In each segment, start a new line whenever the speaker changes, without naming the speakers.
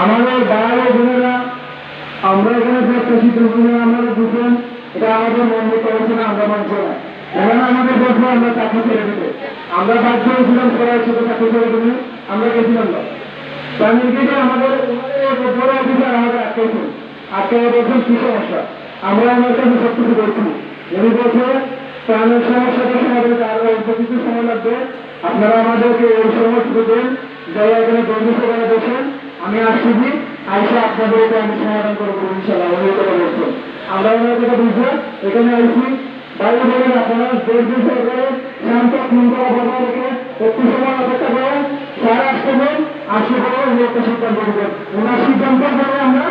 আমাদের বাবা বোনেরা আমরা এখানে প্রত্যাশিত বোনেরা আমাদের দুজন এটা আমাদের মন্দির করেছে না, আমরা মানছে না। এখানে আমাদের বলছে আমরা চাকরি ছেড়ে দিতে। আমরা বাধ্য হয়েছিলাম করা ছোট চাকরি ছেড়ে দিতে। আমরা গেছিলাম না তাদেরকে আমাদের বড় অফিসার আমাদের আটকেছেন আটকে বলছেন কি সমস্যা? আমরা আমার কাছে সব কিছু বলছি উনি বলছে, প্রাণের সমস্যাটা সমাধান আরও অল্প কিছু সময় লাগবে। আপনারা আমাদেরকে এই সময় শুরু দেন। দয়া করে বন্ধু সবাই বসেন। আমি আসছি আইসা আপনাদের এটা আমি সমাধান করব ইনশাল্লাহ উনি কথা বলছেন আমরা ওনার কথা বুঝব এখানে আইসি। বাইরে বলেন আপনারা দর্জি সরকারে শান্ত শৃঙ্খলা বজায় রেখে একটু সময় অপেক্ষা করেন। স্যার আসবেন আসলে পরে উনি একটা সিদ্ধান্ত দেবেন ওনার সিদ্ধান্তের পরে আমরা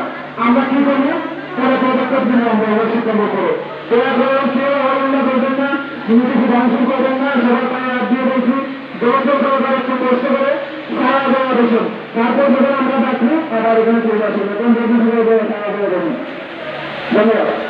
আমরা কি করব? পরে পদক্ষেপ দিন আমরা, ওনার সিদ্ধান্ত করে। দয়া করে কেউ অরণ্য করবেন না তিনি কিছু ধ্বংস করবেন না, সবার পায়ে হাত দিয়ে বলছি। যোগাযোগ সরকার একটু কষ্ট 上いう、どんどん上がる分とう場、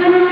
Thank you.